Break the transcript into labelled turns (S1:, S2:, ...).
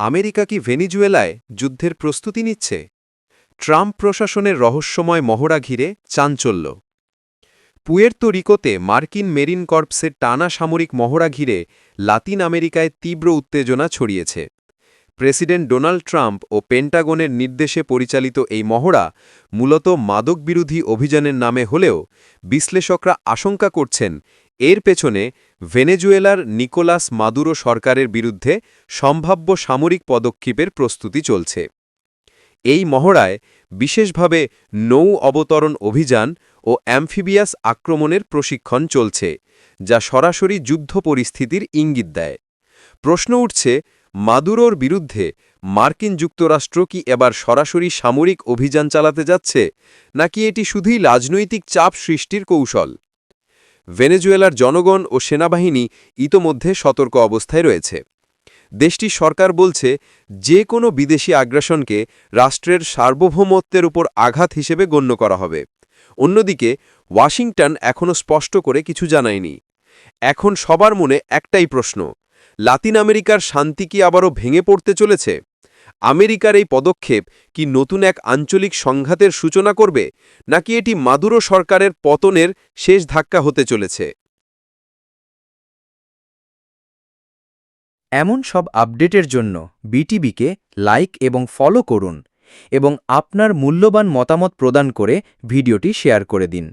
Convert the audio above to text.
S1: America কি ভেনিজুয়েলায় যুদ্ধের প্রস্তুতি নিচ্ছে? ট্রাম্প প্রশাসনের রহস্যময় মহড়া ঘিরে চাঞ্চল্য। পুয়ের্তো রিকোতে মার্কিন মেরিন কর্পসের টানা সামরিক মহড়া ঘিরে লাতিন আমেরিকায় তীব্র উত্তেজনা ছড়িয়েছে। প্রেসিডেন্ট ডোনাল্ড ট্রাম্প ও পেন্টাগনের নির্দেশে পরিচালিত এই মহড়া মূলত মাদকবিরোধী অভিযানের নামে হলেও বিশ্লেষকরা আশঙ্কা করছেন এর পেছনে ভেনেজুয়েলার নিকোলাস মাদুরো সরকারের বিরুদ্ধে সম্ভাব্য সামরিক পদক্ষেপের প্রস্তুতি চলছে। এই মহড়ায় বিশেষভাবে নৌ অবতরণ অভিযান ও অ্যামফিবিয়াস আক্রমণের প্রশিক্ষণ চলছে, যা সরাসরি যুদ্ধ পরিস্থিতির ইঙ্গিত দেয়। প্রশ্ন উঠছে, মাদুরোর বিরুদ্ধে মার্কিন যুক্তরাষ্ট্র কি এবার সরাসরি সামরিক অভিযান চালাতে যাচ্ছে, নাকি এটি শুধুই রাজনৈতিক চাপ সৃষ্টির কৌশল? ভেনেজুয়েলার জনগণ ও সেনাবাহিনী ইতোমধ্যে সতর্ক অবস্থায় রয়েছে। দেশটির সরকার বলছে, যে কোনো বিদেশি আগ্রাসনকে রাষ্ট্রের সার্বভৌমত্বের উপর আঘাত হিসেবে গণ্য করা হবে। অন্যদিকে, ওয়াশিংটন এখনও স্পষ্ট করে কিছু জানায়নি। এখন সবার মনে একটাই প্রশ্ন, লাতিন আমেরিকার শান্তি কি আবারও ভেঙে পড়তে চলেছে? আমেরিকার এই পদক্ষেপ কি নতুন এক আঞ্চলিক সংঘাতের সূচনা করবে, নাকি এটি মাদুরো সরকারের পতনের শেষ ধাক্কা হতে চলেছে?
S2: এমন সব আপডেটের জন্য বিটিবিকে লাইক এবং ফলো করুন এবং আপনার মূল্যবান মতামত প্রদান করে ভিডিওটি শেয়ার করে দিন।